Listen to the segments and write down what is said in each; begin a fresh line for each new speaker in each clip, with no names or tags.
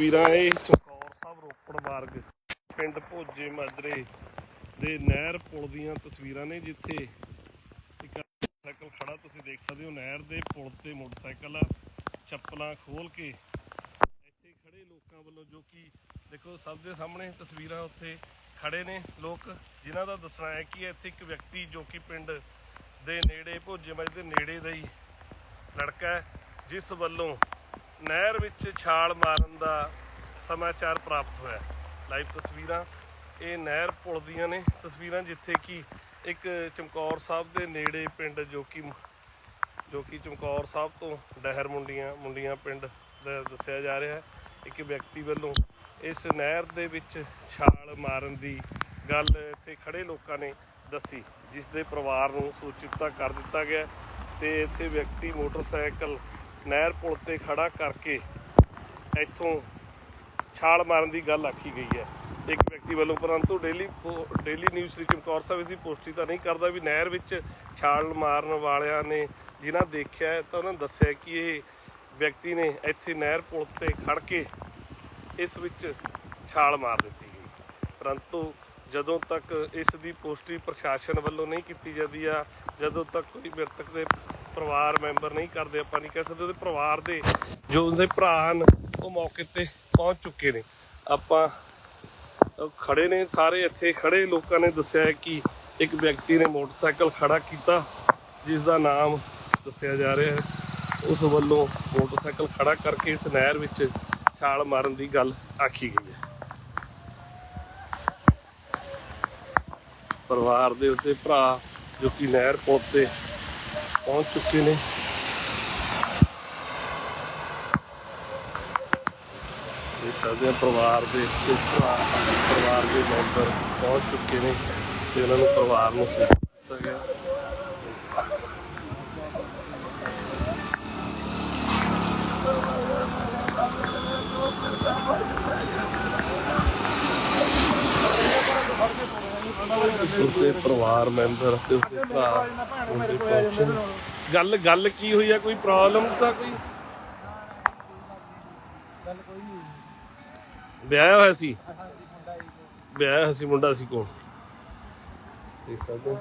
ਤਸਵੀਰਾਂ ਇਹ ਚਮਕੌਰ ਸਾਹਿਬ ਰੋਪੜ ਮਾਰਗ, ਪਿੰਡ ਭੋਜੇ ਮਾਜਰੇ ਦੇ ਨਹਿਰ ਪੁਲ ਦੀਆਂ ਤਸਵੀਰਾਂ ਨੇ, ਜਿੱਥੇ ਇੱਕ ਮੋਟਰਸਾਈਕਲ ਖੜਾ, ਤੁਸੀਂ ਦੇਖ ਸਕਦੇ ਹੋ ਨਹਿਰ ਦੇ ਪੁਲ ਤੇ ਮੋਟਰਸਾਈਕਲ ਆ, ਚੱਪਲਾਂ ਖੋਲ ਕੇ ਇੱਥੇ ਖੜੇ ਲੋਕਾਂ ਵੱਲੋਂ, ਜੋ ਕਿ ਦੇਖੋ ਸਭ ਦੇ ਸਾਹਮਣੇ ਤਸਵੀਰਾਂ ਉੱਥੇ ਖੜੇ ਨੇ ਲੋਕ, ਜਿਨ੍ਹਾਂ ਦਾ ਦੱਸਣਾ ਹੈ ਕਿ ਇੱਥੇ ਇੱਕ ਵਿਅਕਤੀ ਜੋ ਕਿ ਪਿੰਡ ਦੇ ਨੇੜੇ, ਭੋਜੇ ਮਾਜਰੇ ਦੇ ਨੇੜੇ ਦਾ ਹੀ ਲੜਕਾ ਹੈ, ਜਿਸ ਵੱਲੋਂ ਨਹਿਰ ਵਿੱਚ ਛਾਲ ਮਾਰਨ ਦਾ ਸਮਾਚਾਰ ਪ੍ਰਾਪਤ ਹੋਇਆ ਲਾਈਵ ਤਸਵੀਰਾਂ, ਇਹ ਨਹਿਰ ਪੁਲ ਦੀਆਂ ਨੇ। ਤਸਵੀਰਾਂ ਜਿੱਥੇ ਕਿ ਇੱਕ ਚਮਕੌਰ ਸਾਹਿਬ ਦੇ ਨੇੜੇ ਪਿੰਡ ਜੋ ਕਿ ਜੋ ਕਿ ਚਮਕੌਰ ਸਾਹਿਬ ਤੋਂ ਡਹਿਰ ਮੁੰਡੀਆਂ ਮੁੰਡੀਆਂ ਪਿੰਡ ਦਾ ਦੱਸਿਆ ਜਾ ਰਿਹਾ ਹੈ। ਇੱਕ ਵਿਅਕਤੀ ਵੱਲੋਂ ਇਸ ਨਹਿਰ ਦੇ ਵਿੱਚ ਛਾਲ ਮਾਰਨ ਦੀ ਗੱਲ ਇੱਥੇ ਖੜੇ ਲੋਕਾਂ ਨੇ ਦੱਸੀ, ਜਿਸ ਦੇ ਪਰਿਵਾਰ ਨੂੰ ਸੂਚਿਤ ਤਾਂ ਕਰ ਦਿੱਤਾ ਗਿਆ ਤੇ ਇੱਥੇ ਵਿਅਕਤੀ ਮੋਟਰਸਾਈਕਲ ਨਹਿਰ ਪੁਲ ਤੇ ਖੜਾ ਕਰਕੇ ਇੱਥੋਂ ਛਾਲ ਮਾਰਨ ਦੀ ਗੱਲ ਆਖੀ ਗਈ ਹੈ। ਇੱਕ ਵਿਅਕਤੀ ਵੱਲੋਂ ਪਰੰਤੂ daily daily news Sri Chamkaur Sahib ਇਸ ਦੀ ਪੁਸ਼ਟੀ ਤਾਂ ਨਹੀਂ ਕਰਦਾ ਵੀ ਨਹਿਰ ਵਿੱਚ ਛਾਲ ਮਾਰਨ ਵਾਲਿਆਂ ਨੇ ਜਿਨ੍ਹਾਂ ਦੇਖਿਆ ਤਾਂ ਉਹਨਾਂ ਨੇ ਦੱਸਿਆ ਕਿ ਇਹ ਵਿਅਕਤੀ ਨੇ ਇੱਥੇ ਨਹਿਰ ਪੁਲ ਤੇ ਖੜ ਕੇ ਇਸ ਵਿੱਚ ਛਾਲ ਮਾਰ ਦਿੱਤੀ ਗਈ। ਪਰੰਤੂ ਜਦੋਂ ਤੱਕ ਇਸ ਦੀ ਪੁਸ਼ਟੀ ਪ੍ਰਸ਼ਾਸਨ ਵੱਲੋਂ ਨਹੀਂ ਕੀਤੀ ਜਾਂਦੀ ਆ, ਜਦੋਂ ਤੱਕ ਕੋਈ ਮ੍ਰਿਤਕ ਦੇ ਪਰਿਵਾਰ ਮੈਂਬਰ ਨਹੀਂ ਕਰਦੇ, ਆਪਾਂ ਨਹੀਂ ਕਹਿ ਸਕਦੇ, ਉਹਦੇ ਪਰਿਵਾਰ ਦੇ ਜੋ ਉਹਦੇ ਭਰਾ ਹਨ, ਉਹ ਮੌਕੇ ਤੇ ਪਹੁੰਚ ਚੁੱਕੇ ਨੇ। ਆਪਾਂ ਖੜੇ ਨੇ, ਸਾਰੇ ਇੱਥੇ ਖੜੇ, ਲੋਕਾਂ ਨੇ ਦੱਸਿਆ ਹੈ ਕਿ ਇੱਕ ਵਿਅਕਤੀ ਨੇ ਮੋਟਰਸਾਈਕਲ ਖੜਾ ਕੀਤਾ, ਜਿਸ ਦਾ ਨਾਮ ਦੱਸਿਆ ਜਾ ਰਿਹਾ ਹੈ। ਉਸ ਵੱਲੋਂ ਮੋਟਰਸਾਈਕਲ ਖੜਾ ਕਰਕੇ ਇਸ ਨਹਿਰ ਵਿੱਚ ਛਾਲ ਮਾਰਨ ਦੀ ਗੱਲ ਆਖੀ ਗਈ ਹੈ। ਪਰਿਵਾਰ ਦੇ ਉੱਤੇ ਭਰਾ, ਜੋ ਕਿ ਨਹਿਰ ਪੁਲ ਤੇ ਪਹੁੰਚ ਚੁੱਕੇ ਨੇ ਇਹ ਸਾਡੇ ਪਰਿਵਾਰ ਦੇ ਪਰਿਵਾਰ ਦੇ ਮੈਂਬਰ ਪਹੁੰਚ ਚੁੱਕੇ ਨੇ ਤੇ ਉਹਨਾਂ ਨੂੰ ਪਰਿਵਾਰ ਨੂੰ ਸੂਚਿਤ ਕੀਤਾ ਗਿਆ ਉਸਦੇ ਪਰਿਵਾਰ ਮੈਂਬਰ ਤੇ ਉਸਦੇ ਭਰਾ। ਗੱਲ ਗੱਲ ਕੀ ਹੋਈ ਆ? ਕੋਈ ਪ੍ਰੋਬਲਮ ਤਾਂ ਕੋਈ? ਵਿਆਹਿਆ ਹੋਇਆ ਸੀ? ਵਿਆਹਿਆ ਹੋਇਆ ਸੀ ਮੁੰਡਾ ਸੀ ਕੋਲ ਦੇਖ ਸਕਦੇ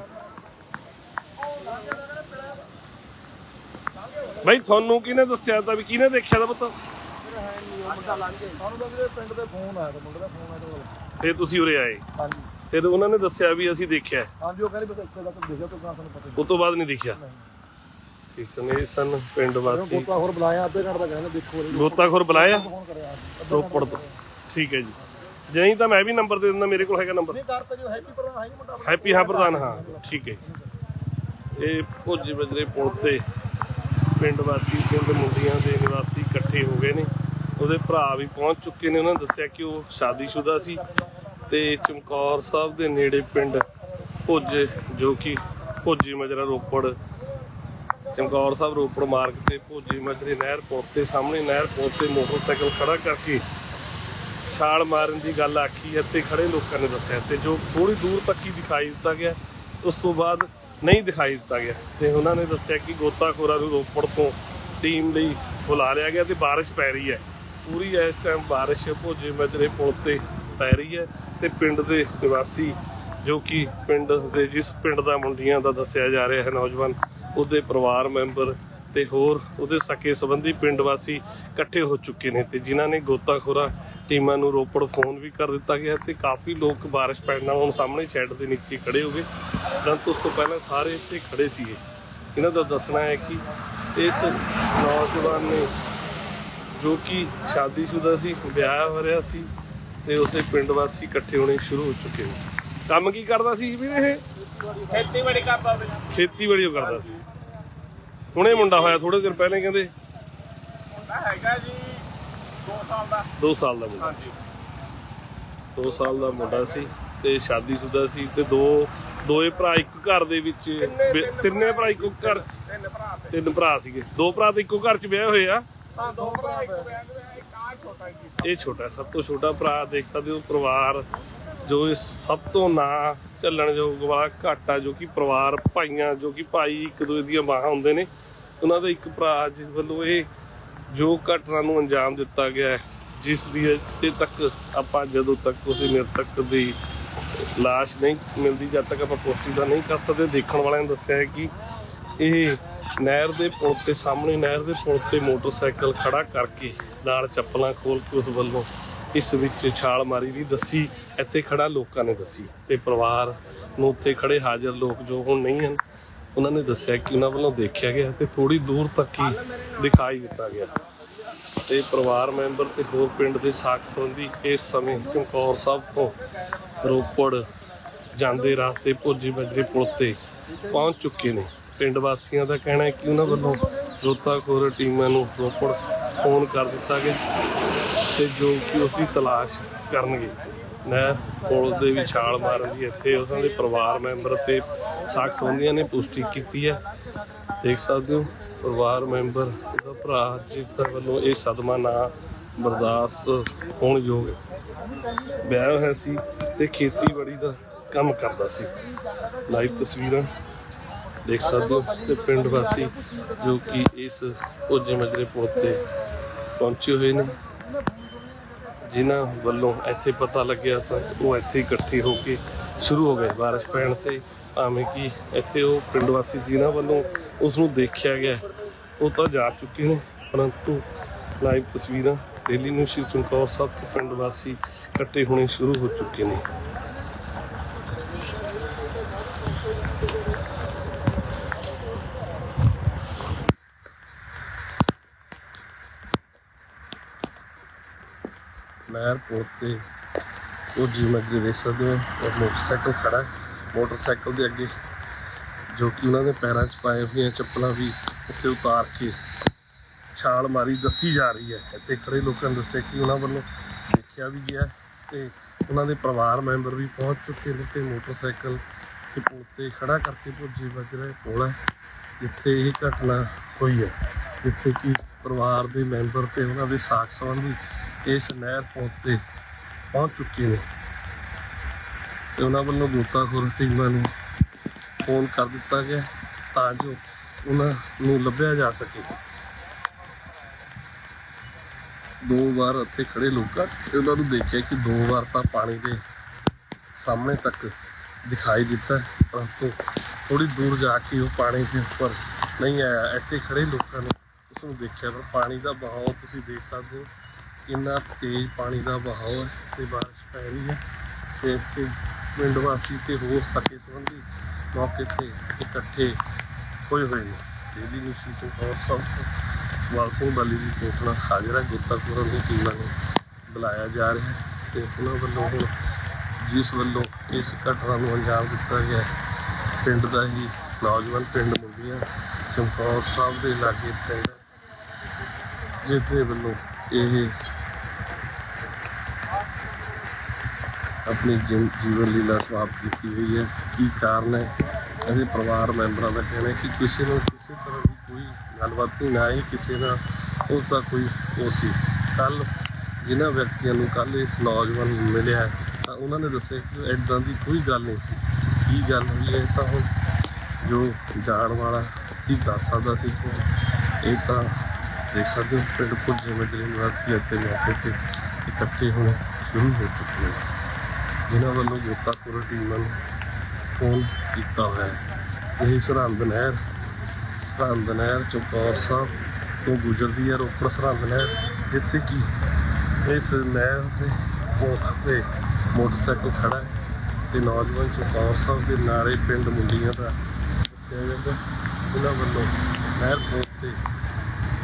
ਤੁਹਾਨੂੰ ਕਿਹਨੇ ਦੱਸਿਆ ਤਾਂ ਵੀ ਕਿਹਨੇ ਦੇਖਿਆ ਤਾਂ ਪਤਾ?
ਸਾਨੂੰ ਤਾਂ ਵੀਰੇ ਪਿੰਡ ਦੇ ਫੋਨ ਆਇਆ ਤਾਂ ਮੁੰਡੇ ਦਾ ਫੋਨ ਆਇਆ ਤਾਂ
ਫਿਰ ਤੁਸੀਂ ਉਰੇ ਆਏ?
ਹਾਂਜੀ।
ਫਿਰ ਉਹਨਾਂ ਨੇ ਦੱਸਿਆ ਵੀ ਅਸੀਂ ਦੇਖਿਆ। ਹੈ।
ਹਾਂਜੀ ਉਹ ਕਹਿੰਦੇ ਬਸ ਇੱਥੇ ਤੱਕ ਦੇਖਿਓ ਤੋਂ ਪਤਾ
ਉਹ ਤੋਂ ਬਾਅਦ ਨਹੀਂ ਦੇਖਿਆ। ਠੀਕ ਨੇ ਸਨ ਪਿੰਡ
ਜਦੋਂ
ਵਾਸੀ।
ਗੋਤਾ ਹੋਰ ਬੁਲਾਇਆ ਅੱਧੇ ਘੰਟੇ ਦਾ ਕਹਿੰਦੇ ਦੇਖੋ ਜੀ
ਗੋਤਾਖੋਰ ਬੁਲਾਇਆ?
ਫੋਨ ਕਰਿਆ। ਅੱਧੇ
ਰੋਪੜ ਤੋਂ। ਠੀਕ ਹੈ ਜੀ। ਨਹੀਂ ਤਾਂ ਮੈਂ ਵੀ ਨੰਬਰ ਦੇ ਦਿੰਦਾ ਮੇਰੇ ਕੋਲ ਹੈਗਾ ਨੰਬਰ।
ਨਹੀਂ ਕਰ ਤੇ ਜੋ ਹੈਪੀ ਪ੍ਰਧਾਨ ਹੈ ਨੀ ਮੁੰਡਾ ਆਪਣਾ।
ਹੈਪੀ ਹਾਂ ਪ੍ਰਧਾਨ ਹਾਂ। ਠੀਕ ਹੈ ਇਹ ਭੋਜੀ ਬਜਰੇ ਪੁਲ ਤੇ ਪਿੰਡ ਵਾਸੀ ਪਿੰਡ ਮੁੰਡੀਆਂ ਦੇ ਨਿਵਾਸੀ ਇਕੱਠੇ ਹੋ ਗਏ ਨੇ। ਉਹਦੇ ਭਰਾ ਵੀ ਪਹੁੰਚ ਚੁੱਕੇ ਨੇ। ਉਹਨਾਂ ਨੇ ਦੱਸਿਆ ਕਿ ਉਹ ਸ਼ਾਦੀशुदा ਸੀ। ਤੇ ਚਮਕੌਰ ਸਾਹਿਬ ਦੇ ਨੇੜੇ ਪਿੰਡ ਭੋਜੇ, ਜੋ ਕਿ ਭੋਜੀ ਮਜਰਾ ਰੋਪੜ, ਚਮਕੌਰ ਸਾਹਿਬ ਰੋਪੜ ਮਾਰਗ ਤੇ ਭੋਜੀ ਮਜਰੇ ਨਹਿਰ ਪੁਲ ਤੇ ਸਾਹਮਣੇ ਨਹਿਰ ਪੁਲ ਤੇ ਮੋਟਰਸਾਈਕਲ ਖੜਾ ਕਰਕੇ ਛਾਲ ਮਾਰਨ ਦੀ ਗੱਲ ਆਖੀ ਹੈ ਤੇ ਖੜੇ ਲੋਕਾਂ ਨੇ ਦੱਸਿਆ ਤੇ ਜੋ ਥੋੜੀ ਦੂਰ ਤੱਕ ਹੀ ਦਿਖਾਈ ਦਿੱਤਾ ਗਿਆ, ਉਸ ਤੋਂ ਬਾਅਦ ਨਹੀਂ ਦਿਖਾਈ ਦਿੱਤਾ ਗਿਆ ਤੇ ਉਹਨਾਂ ਨੇ ਦੱਸਿਆ ਕਿ ਗੋਤਾਖੋਰਾਂ ਨੂੰ ਰੋਪੜ ਤੋਂ ਟੀਮ ਲਈ ਬੁਲਾ ਲਿਆ ਗਿਆ ਤੇ ਬਾਰਿਸ਼ ਪੈ ਰਹੀ ਹੈ। ਪੂਰੀ ਇਸ ਟਾਈਮ ਬਾਰਿਸ਼ ਭੋਜੇ ਮਜਰੇ ਪੁਲ ਤੇ ਪੈ ਰਹੀ ਹੈ ਤੇ ਪਿੰਡ ਦੇ ਨਿਵਾਸੀ ਜੋ ਕਿ ਪਿੰਡ ਦੇ ਜਿਸ ਪਿੰਡ ਦਾ ਮੁੰਡੀਆਂ ਦਾ ਦੱਸਿਆ ਜਾ ਰਿਹਾ ਹੈ ਨੌਜਵਾਨ, ਉਹਦੇ ਪਰਿਵਾਰ ਮੈਂਬਰ ਤੇ ਹੋਰ ਉਹਦੇ ਸਕੇ ਸੰਬੰਧੀ ਪਿੰਡ ਵਾਸੀ ਇਕੱਠੇ ਹੋ ਚੁੱਕੇ ਨੇ ਤੇ ਜਿਨ੍ਹਾਂ ਨੇ ਗੋਤਾਖੋਰਾ ਟੀਮਾਂ ਨੂੰ ਰੋਪੜ ਫੋਨ ਵੀ ਕਰ ਦਿੱਤਾ ਗਿਆ ਤੇ ਕਾਫੀ ਲੋਕ ਬਾਰਿਸ਼ ਪੈਣ ਨਾਲ ਹੁਣ ਸਾਹਮਣੇ ਸ਼ੈੱਡ ਦੇ ਨੀਚੇ ਖੜੇ ਹੋ ਗਏ। ਪਰੰਤੂ ਉਸ ਤੋਂ ਪਹਿਲਾਂ ਸਾਰੇ ਇੱਥੇ ਖੜੇ ਸੀਗੇ। ਇਹਨਾਂ ਦਾ ਦੱਸਣਾ ਹੈ ਕਿ ਇਸ ਨੌਜਵਾਨ ਨੇ ਜੋ ਕਿ ਸ਼ਾਦੀशुदा ਸੀ, ਵਿਆਹ ਹੋ ਰਿਹਾ ਸੀ ਤੇ ਉਸੇ ਪਿੰਡ ਵਾਸੀ ਇਕੱਠੇ ਹੋਣੇ ਸ਼ੁਰੂ ਹੋ ਚੁੱਕੇ ਨੇ। ਕੰਮ ਕੀ ਕਰਦਾ ਸੀ ਵੀ ਇਹ?
ਖੇਤੀਬਾੜੀ ਕਰਦਾ ਉਹਦੇ
ਖੇਤੀਬਾੜੀ ਉਹ ਕਰਦਾ ਸੀ। ਹੁਣੇ ਮੁੰਡਾ ਹੋਇਆ ਥੋੜੇ ਦਿਨ ਪਹਿਲੇ ਕਹਿੰਦੇ।
ਮੁੰਡਾ ਹੈਗਾ ਜੀ 2 ਸਾਲ ਦਾ।
2 ਸਾਲ ਦਾ ਮੁੰਡਾ।
ਹਾਂਜੀ।
2 ਸਾਲ ਦਾ ਮੁੰਡਾ ਸੀ ਤੇ ਸ਼ਾਦੀशुदा ਸੀ ਤੇ ਦੋ ਦੋਏ ਭਰਾ ਇੱਕ ਘਰ ਦੇ ਵਿੱਚ ਤਿੰਨੇ ਭਰਾ ਇੱਕੋ ਘਰ
ਤਿੰਨ ਭਰਾ ਤੇ
ਤਿੰਨ ਭਰਾ ਸੀਗੇ। ਦੋ ਭਰਾ ਤਾਂ ਇੱਕੋ ਘਰ 'ਚ ਵਿਆਹੇ ਹੋਏ ਆ।
ਹਾਂ ਦੋ ਭਰਾ, ਇੱਕ ਵਿਆਹ ਦੇ, ਇੱਕ ਆ ਛੋਟਾ ਜੀ
ਇਹ ਛੋਟਾ, ਸਭ ਤੋਂ ਛੋਟਾ ਭਰਾ ਦੇਖ ਸਕਦੇ ਹੋ, ਪਰਿਵਾਰ ਜੋ ਇਸ ਸਭ ਤੋਂ ਨਾ ਝੱਲਣ ਯੋਗ ਵਾਲਾ ਘਾਟਾ ਜੋ ਕਿ ਪਰਿਵਾਰ, ਭਾਈਆਂ, ਜੋ ਕਿ ਭਾਈ ਇੱਕ ਦੂਜੇ ਦੀਆਂ ਬਾਹਾਂ ਹੁੰਦੇ ਨੇ। ਉਹਨਾਂ ਦਾ ਇੱਕ ਭਰਾ ਜਿਸ ਵੱਲੋਂ ਇਹ ਜੋ ਘਟਨਾ ਨੂੰ ਅੰਜਾਮ ਦਿੱਤਾ ਗਿਆ ਹੈ, ਜਿਸ ਦੀ ਅਜੇ ਤੱਕ ਆਪਾਂ ਜਦੋਂ ਤੱਕ ਉਹਦੇ ਮ੍ਰਿਤਕ ਦੀ ਲਾਸ਼ ਨਹੀਂ ਮਿਲਦੀ, ਜਦ ਤੱਕ ਆਪਾਂ ਪੁਸ਼ਟੀ ਦਾ ਨਹੀਂ ਕਰ ਸਕਦੇ, ਦੇਖਣ ਵਾਲਿਆਂ ਨੇ ਦੱਸਿਆ ਹੈ ਕਿ ਇਹ ਨਹਿਰ ਦੇ ਪੁਲ ਤੇ ਸਾਹਮਣੇ ਨਹਿਰ ਦੇ ਪੁਲ ਤੇ ਮੋਟਰਸਾਈਕਲ ਖੜਾ ਕਰਕੇ ਨਾਲ ਚੱਪਲਾਂ ਖੋਲ ਕੇ ਉਸ ਵੱਲੋਂ ਇਸ ਵਿੱਚ ਛਾਲ ਮਾਰੀ ਵੀ ਦੱਸੀ, ਇੱਥੇ ਖੜਾ ਲੋਕਾਂ ਨੇ ਦੱਸੀ ਤੇ ਪਰਿਵਾਰ ਨੂੰ ਉੱਥੇ ਖੜੇ ਹਾਜ਼ਰ ਲੋਕ ਜੋ ਹੁਣ ਨਹੀਂ ਹਨ, ਉਹਨਾਂ ਨੇ ਦੱਸਿਆ ਕਿ ਉਹਨਾਂ ਵੱਲੋਂ ਦੇਖਿਆ ਗਿਆ ਤੇ ਥੋੜੀ ਦੂਰ ਤੱਕ ਹੀ ਦਿਖਾਈ ਦਿੱਤਾ ਗਿਆ। ਤੇ ਪਰਿਵਾਰ ਮੈਂਬਰ ਤੇ ਹੋਰ ਪਿੰਡ ਦੇ ਸਾਖ ਸੰਬੰਧੀ ਇਸ ਸਮੇਂ ਚਮਕੌਰ ਸਾਹਿਬ ਤੋਂ ਰੋਪੜ ਜਾਂਦੇ ਰਸਤੇ ਭੋਜੀ ਬਜਰੀ ਪੁਲ ਤੇ ਪਹੁੰਚ ਚੁੱਕੇ ਨੇ। ਪਿੰਡ ਵਾਸੀਆਂ ਦਾ ਕਹਿਣਾ ਹੈ ਕਿ ਉਹਨਾਂ ਵੱਲੋਂ ਗੋਤਾਖੋਰ ਟੀਮਾਂ ਨੂੰ ਰੋਪੜ ਫੋਨ ਕਰ ਦਿੱਤਾ ਗਿਆ ਤੇ ਜੋ ਕਿ ਉਸ ਦੀ ਤਲਾਸ਼ ਕਰਨਗੇ। ਨਹਿਰ ਪੁਲ ਦੇ ਵੀ ਛਾਲ ਮਾਰਨ ਦੀ ਇੱਥੇ ਉਹਨਾਂ ਦੇ ਪਰਿਵਾਰ ਮੈਂਬਰ ਤੇ ਸਾਕ ਸੰਬੰਧੀਆਂ ਨੇ ਪੁਸ਼ਟੀ ਕੀਤੀ ਹੈ। ਦੇਖ ਸਕਦੇ ਹੋ, ਪਰਿਵਾਰ ਮੈਂਬਰ ਉਹਦਾ ਭਰਾ ਜਿਸ ਵੱਲੋਂ ਇਹ ਸਦਮਾ ਨਾ ਬਰਦਾਸ਼ਤ ਹੋਣ ਯੋਗ ਵਿਆਹ ਹੋਇਆ ਸੀ ਤੇ ਖੇਤੀਬਾੜੀ ਦਾ ਕੰਮ ਕਰਦਾ ਸੀ। ਲਾਈਵ ਤਸਵੀਰਾਂ ਦੇਖ ਸਕਦੇ ਹੋ ਤੇ ਪਿੰਡ ਵਾਸੀ ਜੋ ਕਿ ਇਸ ਭੋਜੇ ਮਜਰੇ ਪੁਲ ਤੇ ਪਹੁੰਚੇ ਹੋਏ ਨੇ। ਜਿਨ੍ਹਾਂ ਵੱਲੋਂ ਇੱਥੇ ਪਤਾ ਲੱਗਿਆ ਤਾਂ ਉਹ ਇੱਥੇ ਇਕੱਠੇ ਹੋ ਕੇ ਸ਼ੁਰੂ ਹੋ ਗਏ। ਬਾਰਿਸ਼ ਪੈਣ ਤੇ ਭਾਵੇਂ ਕਿ ਇੱਥੇ ਉਹ ਪਿੰਡ ਵਾਸੀ ਜਿਨ੍ਹਾਂ ਵੱਲੋਂ ਉਸ ਨੂੰ ਦੇਖਿਆ ਗਿਆ, ਉਹ ਤਾਂ ਜਾ ਚੁੱਕੇ ਨੇ। ਪਰੰਤੂ ਲਾਈਵ ਤਸਵੀਰਾਂ ਡੇਲੀ ਨਿਊਜ਼ ਸ਼੍ਰੀ ਚਮਕੌਰ ਸਾਹਿਬ ਤੋਂ ਪਿੰਡ ਵਾਸੀ ਇਕੱਠੇ ਹੋਣੇ ਸ਼ੁਰੂ ਹੋ ਚੁੱਕੇ ਨੇ। ਨਹਿਰ ਪੁਲ ਤੇ ਉਹ ਜੀ ਅੱਗੇ ਦੇਖ ਸਕਦੇ ਹੋ, ਔਰ ਮੋਟਰਸਾਈਕਲ ਖੜਾ ਮੋਟਰਸਾਈਕਲ ਦੇ ਅੱਗੇ ਜੋ ਕਿ ਉਹਨਾਂ ਦੇ ਪੈਰਾਂ 'ਚ ਪਾਏ ਹੋਈਆਂ ਚੱਪਲਾਂ ਵੀ ਉੱਥੇ ਉਤਾਰ ਕੇ ਛਾਲ ਮਾਰੀ ਦੱਸੀ ਜਾ ਰਹੀ ਹੈ। ਇੱਥੇ ਖੜੇ ਲੋਕਾਂ ਨੇ ਦੱਸਿਆ ਕਿ ਉਹਨਾਂ ਵੱਲੋਂ ਦੇਖਿਆ ਵੀ ਗਿਆ ਤੇ ਉਹਨਾਂ ਦੇ ਪਰਿਵਾਰ ਮੈਂਬਰ ਵੀ ਪਹੁੰਚ ਚੁੱਕੇ ਨੇ ਤੇ ਮੋਟਰਸਾਈਕਲ ਤੇ ਪੁਲ ਤੇ ਖੜਾ ਕਰਕੇ ਭੁੱਜੀ ਵੱਜ ਰਿਹਾ ਪੁਲ ਹੈ, ਜਿੱਥੇ ਇਹ ਘਟਨਾ ਹੋਈ ਹੈ, ਜਿੱਥੇ ਕਿ ਪਰਿਵਾਰ ਦੇ ਮੈਂਬਰ ਤੇ ਉਹਨਾਂ ਦੇ ਸਾਕ ਸੰਬੰਧੀ ਇਸ ਨਹਿਰ ਪੁਲ ਤੇ ਪਹੁੰਚ ਚੁੱਕੇ ਨੇ ਤੇ ਉਹਨਾਂ ਵੱਲੋਂ ਗੋਤਾਖੋਰ ਟੀਮਾਂ ਨੂੰ ਫੋਨ ਕਰ ਦਿੱਤਾ ਗਿਆ ਤਾਂ ਜੋ ਉਹਨਾਂ ਨੂੰ ਲੱਭਿਆ ਜਾ ਸਕੇ। ਦੋ ਵਾਰ ਉੱਥੇ ਖੜੇ ਲੋਕਾਂ ਤੇ ਉਹਨਾਂ ਨੂੰ ਦੇਖਿਆ ਕਿ ਦੋ ਵਾਰ ਤਾਂ ਪਾਣੀ ਦੇ ਸਾਹਮਣੇ ਤੱਕ ਦਿਖਾਈ ਦਿੱਤਾ, ਪਰੰਤੂ ਥੋੜੀ ਦੂਰ ਜਾ ਕੇ ਉਹ ਪਾਣੀ ਦੇ ਉੱਪਰ ਨਹੀਂ ਆਇਆ। ਇੱਥੇ ਖੜੇ ਲੋਕਾਂ ਨੇ ਉਸ ਨੂੰ ਦੇਖਿਆ, ਪਰ ਪਾਣੀ ਦਾ ਬਹਾਅ ਤੁਸੀਂ ਦੇਖ ਸਕਦੇ ਹੋ। ਕਿੰਨਾ ਤੇਜ਼ ਪਾਣੀ ਦਾ ਬਹਾਅ ਹੈ ਤੇ ਬਾਰਿਸ਼ ਪੈ ਰਹੀ ਹੈ ਤੇ ਇੱਥੇ ਪਿੰਡ ਵਾਸੀ ਤੇ ਹੋਰ ਸਕੇ ਸੰਬੰਧੀ ਮੌਕੇ ਤੇ ਇਕੱਠੇ ਹੋਏ ਹੋਏ ਨੇ। ਡੇਲੀ ਨਿਊਜ਼ ਤੋਂ ਹੋਰ ਸਭ ਤੋਂ ਵਾਲ ਸਿੰਘ ਬਾਲੀ ਦੀ ਕੋਟਣਾ ਹਾਜ਼ਰ ਹੈ। ਗੋਤਾਖੋਰਾਂ ਦੀ ਟੀਮਾਂ ਨੂੰ ਬੁਲਾਇਆ ਜਾ ਰਿਹਾ ਹੈ ਤੇ ਉਹਨਾਂ ਵੱਲੋਂ ਹੁਣ ਜਿਸ ਵੱਲੋਂ ਇਸ ਘਟਨਾ ਨੂੰ ਅੰਜਾਮ ਦਿੱਤਾ ਗਿਆ ਪਿੰਡ ਦਾ ਹੀ ਨੌਜਵਾਨ ਪਿੰਡ ਮੁੰਡੀਆਂ ਚਮਕੌਰ ਸਾਹਿਬ ਦੇ ਲਾਗੇ ਪਿੰਡ ਹੈ, ਜਿਹਦੇ ਵੱਲੋਂ ਇਹ ਆਪਣੀ ਜੀਵ- ਜੀਵਨ ਲੀਲਾ ਸਮਾਪਤ ਕੀਤੀ ਹੋਈ ਹੈ। ਕੀ ਕਾਰਨ ਹੈ? ਇਹਦੇ ਪਰਿਵਾਰ ਮੈਂਬਰਾਂ ਦਾ ਕਹਿਣਾ ਹੈ ਕਿ ਕਿਸੇ ਨੂੰ ਕਿਸੇ ਤਰ੍ਹਾਂ ਦੀ ਕੋਈ ਗੱਲਬਾਤ ਨਹੀਂ ਨਾ ਹੀ ਕਿਸੇ ਨਾਲ ਉਸ ਦਾ ਕੋਈ ਉਹ ਸੀ। ਕੱਲ ਜਿਨ੍ਹਾਂ ਵਿਅਕਤੀਆਂ ਨੂੰ ਕੱਲ ਇਸ ਨੌਜਵਾਨ ਨੂੰ ਮਿਲਿਆ ਹੈ, ਤਾਂ ਉਹਨਾਂ ਨੇ ਦੱਸਿਆ ਕਿ ਐਦਾਂ ਦੀ ਕੋਈ ਗੱਲ ਨਹੀਂ ਸੀ। ਕੀ ਗੱਲ ਹੋਈ ਹੈ? ਤਾਂ ਹੁਣ ਜੋ ਜਾਣ ਵਾਲਾ ਕੀ ਦੱਸ ਸਕਦਾ ਸੀ ਕਿ ਇਹ ਤਾਂ ਦੇਖ ਸਕਦੇ ਹੋ ਪਿੰਡ ਪੁੱਜੇ ਮਜਰੇ ਨਿਵਾਸੀ ਅਤੇ ਮੌਕੇ ਤੇ ਇਕੱਠੇ ਹੋਣੇ ਸ਼ੁਰੂ ਹੋ ਚੁੱਕੇ ਨੇ। ਜਿਨ੍ਹਾਂ ਵੱਲੋਂ ਗੋਤਾਖੋਰ ਟੀਮਾਂ ਨੂੰ ਫੋਨ ਕੀਤਾ ਹੋਇਆ ਹੈ। ਇਹ ਸਰਹੰਦ ਨਹਿਰ ਸਰਹੰਦ ਨਹਿਰ ਚੌਕੌਰ ਸਾਹਿਬ ਤੋਂ ਗੁਜ਼ਰਦੀ ਹੈ, ਰੋਪੜ ਸਰਹੰਦ ਨਹਿਰ। ਜਿੱਥੇ ਕਿ? ਇਸ ਨਹਿਰ ਦੇ ਕੋਲ ਤੇ ਮੋਟਰਸਾਈਕਲ ਖੜਾ ਹੈ ਤੇ ਨੌਜਵਾਨ ਚੌਕੌਰ ਸਾਹਿਬ ਦੇ ਨਾਲੇ ਪਿੰਡ ਮੁੰਡੀਆਂ ਦਾ ਦੱਸਿਆ ਜਾਂਦਾ ਉਹਨਾਂ ਵੱਲੋਂ ਨਹਿਰ ਕੋਲ ਤੇ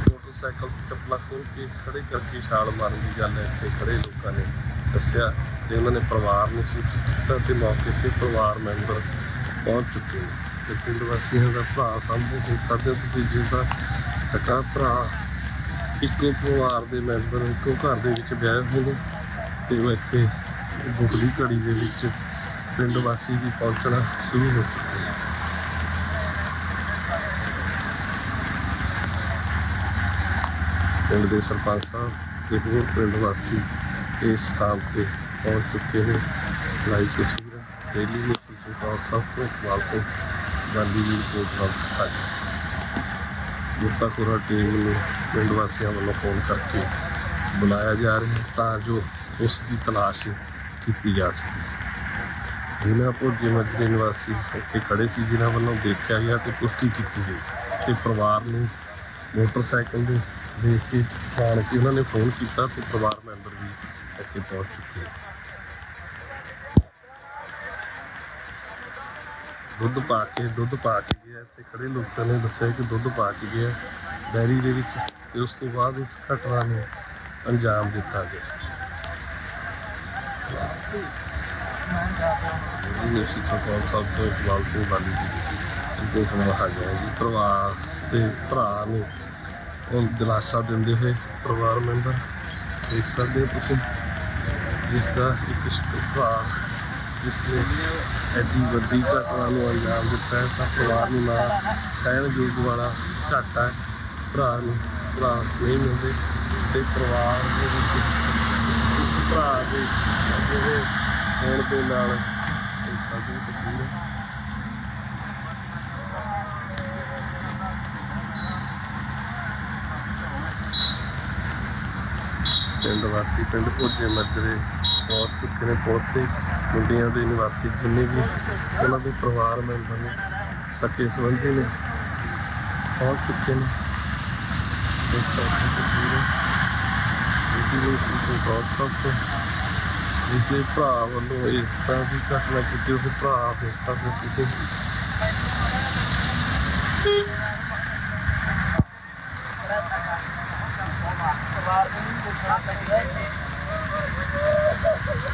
ਮੋਟਰਸਾਈਕਲ ਤੇ ਚੱਪਲਾਂ ਖੋਲ ਕੇ ਖੜੇ ਕਰਕੇ ਛਾਲ ਮਾਰਨ ਦੀ ਗੱਲ ਹੈ। ਇੱਥੇ ਖੜੇ ਲੋਕਾਂ ਨੇ ਦੱਸਿਆ ਤੇ ਉਹਨਾਂ ਨੇ ਪਰਿਵਾਰ ਨੂੰ ਸੂਚਿਤ ਕੀਤਾ ਤੇ ਮੌਕੇ ਤੇ ਪਰਿਵਾਰ ਮੈਂਬਰ ਪਹੁੰਚ ਚੁੱਕੇ ਨੇ। ਤੇ ਪਿੰਡ ਵਾਸੀਆਂ ਦਾ ਭਰਾ ਸਾਹਮਣੇ ਦੇਖ ਸਕਦੇ ਹੋ ਤੁਸੀਂ ਜਿਸ ਦਾ ਸਕਾ ਭਰਾ, ਇੱਕੋ ਪਰਿਵਾਰ ਦੇ ਮੈਂਬਰ, ਇੱਕੋ ਘਰ ਦੇ ਵਿੱਚ ਵਿਆਹ ਹੋਏ ਨੇ ਤੇ ਉਹ ਇੱਥੇ ਦੁਖਲੀ ਘੜੀ ਦੇ ਵਿੱਚ ਪਿੰਡ ਵਾਸੀ ਵੀ ਪਹੁੰਚਣਾ ਸ਼ੁਰੂ ਹੋ ਚੁੱਕੇ ਨੇ। ਪਿੰਡ ਦੇ ਸਰਪੰਚ ਸਾਹਿਬ ਤੇ ਹੋਰ ਪਿੰਡ ਵਾਸੀ ਇਸ ਸਥਾਨ ਤੇ ਪਹੁੰਚ ਚੁੱਕੇ ਨੇ। ਲਾਈਵ ਤਸਵੀਰਾਂ ਡੇਲੀ ਨਿਊਜ਼ ਤੋਂ ਸਭ ਤੋਂ ਇਕਬਾਲ ਸਿੰਘ ਗਾਂਧੀ ਜੀ ਰਿਪੋਰਟ ਨਾਲ ਸਾਜੀ ਗੁਰਤਾ ਟੀਮ ਨੂੰ ਪਿੰਡ ਵਾਸੀਆਂ ਵੱਲੋਂ ਫੋਨ ਕਰਕੇ ਬੁਲਾਇਆ ਜਾ ਰਿਹਾ ਤਾਂ ਜੋ ਉਸ ਦੀ ਤਲਾਸ਼ ਕੀਤੀ ਜਾ ਸਕੇ। ਇਹਨਾਂ ਭੋਜੇ ਮਜਰੇ ਨਿਵਾਸੀ ਇੱਥੇ ਖੜੇ ਸੀ, ਜਿਨ੍ਹਾਂ ਵੱਲੋਂ ਦੇਖਿਆ ਗਿਆ ਤੇ ਪੁਸ਼ਟੀ ਕੀਤੀ ਗਈ ਤੇ ਪਰਿਵਾਰ ਨੂੰ ਮੋਟਰਸਾਈਕਲ ਦੇ ਦੇਖ ਕੇ ਜਾਣ ਕੇ ਉਹਨਾਂ ਨੇ ਫੋਨ ਕੀਤਾ ਤੇ ਪਰਿਵਾਰ ਮੈਂਬਰ ਵੀ ਇੱਥੇ ਪਹੁੰਚ ਚੁੱਕੇ ਦੁੱਧ ਪਾ ਕੇ, ਦੁੱਧ ਪਾ ਕੇ ਗਿਆ। ਇੱਥੇ ਖੜੇ ਲੋਕਾਂ ਨੇ ਦੱਸਿਆ ਕਿ ਦੁੱਧ ਪਾ ਕੇ ਗਿਆ। ਡੈਰੀ ਦੇ ਵਿੱਚ ਤੇ ਉਸ ਤੋਂ ਬਾਅਦ ਇਸ ਘਟਨਾ ਨੂੰ ਅੰਜਾਮ ਦਿੱਤਾ ਗਿਆ। ਇਹ ਅਸੀਂ ਚੌਕਾਲ ਸਾਹਿਬ ਤੋਂ ਇਕਬਾਲ ਸਿੰਘ ਬਾਲੀ ਜੀ ਦੇ ਕੋਲ ਆ ਗਿਆ ਜੀ। ਪਰਿਵਾਰ ਤੇ ਭਰਾ ਨੂੰ ਉਹ ਦਿਲਾਸਾ ਦਿੰਦੇ ਹੋਏ ਪਰਿਵਾਰ ਮੈਂਬਰ ਦੇਖ ਸਕਦੇ ਹੋ ਤੁਸੀਂ, ਜਿਸ ਦਾ ਇੱਕ ਸ- ਭਰਾ, ਜਿਸ ਨੇ ਐਡੀ ਵੱਡੀ ਘਟਨਾ ਨੂੰ ਅੰਜਾਮ ਦਿੱਤਾ ਹੈ, ਤਾਂ ਪਰਿਵਾਰ ਨੂੰ ਨਾ ਸਹਿਣਯੋਗ ਵਾਲਾ ਘਾਟਾ ਹੈ। ਭਰਾ ਨੂੰ ਭਰਾ ਨਹੀਂ ਮਿਲਦੇ ਤੇ ਪਰਿਵਾਰ ਦੇ ਵਿੱਚ ਭਰਾ ਦੇ ਜਿਹੜੇ ਹੋਣ ਦੇ ਨਾਲ ਇਹ ਸਾਡੀ ਤਸਵੀਰ ਹੈ ਪਿੰਡ ਵਾਸੀ ਪਿੰਡ ਭੋਜੇ ਮੱਜਰੇ ਪਹੁੰਚ ਚੁੱਕੇ ਨੇ ਪਹੁੰਚੇ ਮੁੰਡਿਆਂ ਦੇ ਨਿਵਾਸੀ ਜਿੰਨੇ ਵੀ ਉਹਨਾਂ ਦੇ ਪਰਿਵਾਰ ਮੈਂਬਰ ਨੇ, ਸਕੇ ਸੰਬੰਧੀ ਨੇ, ਪਹੁੰਚ ਚੁੱਕੇ ਨੇ। ਇਸ ਤਰ੍ਹਾਂ ਤਸਵੀਰ ਇਹ ਵੀ ਸੀ ਬਹੁਤ ਸਭ ਜਿਸਦੇ ਭਰਾ ਵੱਲੋਂ ਇਸ ਤਰ੍ਹਾਂ ਦੀ ਘਟਨਾ ਕੀਤੀ ਉਸ ਭਰਾ ਦੇ ਸਭ ਕਿਸੇ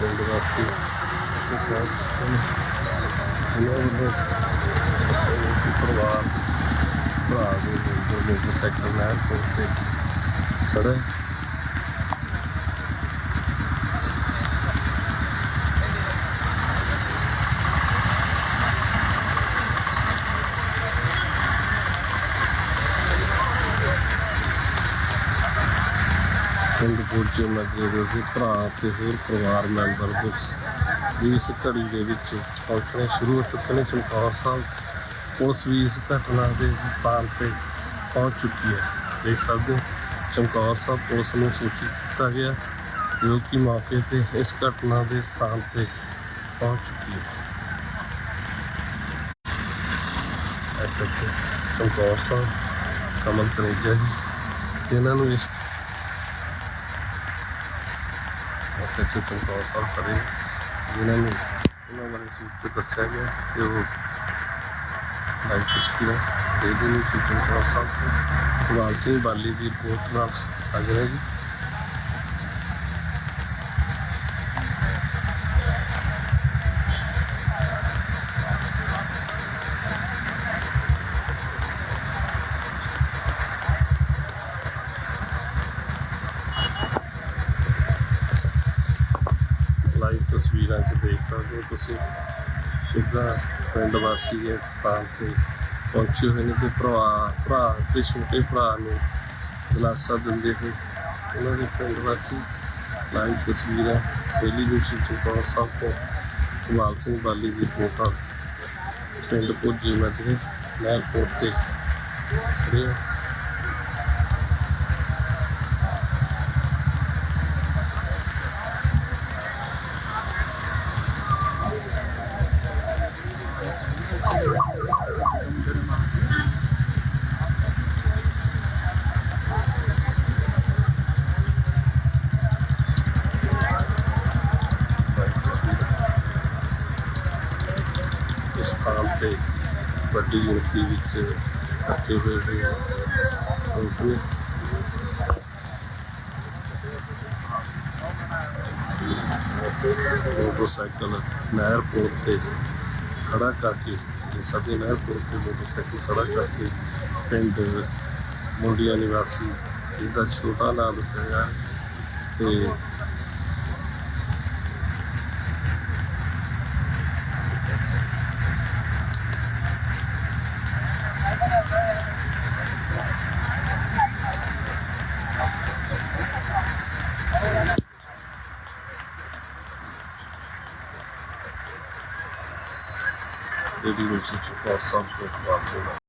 ਪਿੰਡ ਵਾਸੀ ਉਹਨਾਂ ਵੱਲੋਂ ਉਸ ਪਰਿਵਾਰ ਭਰਾ ਦੇ ਮੈਂਬਰ ਮੋਟਰਸਾਈਕਲ ਨਾਲ ਤੇ ਖੜਾ ਹੈ। ਪਿੰਡ ਪੂਜੇ ਮੱਜੇ ਦੇ ਭਰਾ ਤੇ ਹੋਰ ਪਰਿਵਾਰ ਮੈਂਬਰ ਬੁੱਕਸ ਦੀ। ਇਸ ਘੜੀ ਦੇ ਵਿੱਚ ਪਹੁੰਚਣੇ ਸ਼ੁਰੂ ਹੋ ਚੁੱਕੇ ਨੇ। ਚਮਕੌਰ ਸਾਹਿਬ ਪੁਲਿਸ ਵੀ ਇਸ ਘਟਨਾ ਦੇ ਸਥਾਨ ਤੇ ਪਹੁੰਚ ਚੁੱਕੀ ਹੈ। ਦੇਖ ਸਕਦੇ ਹੋ, ਚਮਕੌਰ ਸਾਹਿਬ ਪੁਲਿਸ ਨੂੰ ਸੂਚਿਤ ਕੀਤਾ ਗਿਆ ਜੋ ਕਿ ਮੌਕੇ ਤੇ ਇਸ ਘਟਨਾ ਦੇ ਸਥਾਨ ਤੇ ਪਹੁੰਚ ਚੁੱਕੀ ਹੈ। ਐਸਐਚਓ ਚਮਕੌਰ ਸਾਹਿਬ, ਕਮਲ ਤਨੇਜਾ ਜੀ, ਜਿਨ੍ਹਾਂ ਨੂੰ ਇਸ ਐਸਐਚਓ ਚਮਕੌਰ ਸਾਹਿਬ ਖੜੇ ਜਿਨ੍ਹਾਂ ਨੂੰ ਉਹਨਾਂ ਬਾਰੇ ਸੂਚਿਤ ਦੱਸਿਆ ਗਿਆ ਕਿ ਉਹ ਲਾਈਵ ਤਸਵੀਰਾਂ ਦੇ ਦੇ ਨੂੰ ਚਮਕੌਰ ਸਾਹਿਬ ਤੋਂ। ਕੁਮਾਰ ਸਿੰਘ ਬਾਲੀ ਦੀ ਰਿਪੋਰਟ ਨਾਲ ਲੱਗ ਰਿਹਾ ਜੀ ਲਾਈਵ ਤਸਵੀਰਾਂ 'ਚ ਦੇਖ ਸਕਦੇ ਹੋ ਤੁਸੀਂ ਕਿੱਦਾਂ ਪਿੰਡ ਵਾਸੀ ਇਸ ਸਥਾਨ ਤੇ ਪਹੁੰਚੇ ਹੋਏ ਨੇ ਤੇ ਭਰਾ ਭਰਾ ਤੇ ਛੋਟੇ ਭਰਾ ਨੂੰ ਦਿਲਾਸਾ ਦਿੰਦੇ ਹੋਏ ਉਹਨਾਂ ਦੇ ਪਿੰਡ ਵਾਸੀ ਲਾਈਵ ਤਸਵੀਰਾਂ ਡੇਲੀ ਨਿਊਜ਼ ਚੁਕਾ ਸਾਹਿਬ ਤੋਂ ਕਮਾਲ ਸਿੰਘ ਬਾਲੀ ਦੀ ਫੋਟੋ ਪਿੰਡ ਪੁੱਜੀ ਮਧਰੇ ਨਹਿਰਪੁਰ ਤੇ ਖੜੇ ਵੱਡੀ ਗਿਣਤੀ ਵਿੱਚ ਇਕੱਠੇ ਹੋਏ ਹੋਏ ਲੋਕ ਨੇ ਮੋਟਰਸਾਈਕਲ ਨਹਿਰ ਪੁਲ ਤੇ ਖੜਾ ਕਰਕੇ, ਸਾਡੇ ਨਹਿਰ ਪੁਲ ਤੇ ਮੋਟਰਸਾਈਕਲ ਖੜਾ ਕਰਕੇ ਪਿੰਡ ਮੁੰਡੀਆਂ ਨਿਵਾਸੀ ਇਹਦਾ ਛੋਟਾ ਨਾਮ ਦੱਸਿਆ ਗਿਆ। ਤੇ ਇਹਦੀ ਵਿੱਚ ਫੋਰਸ ਸਬਸਟੇਟ ਵਾਸਤੇ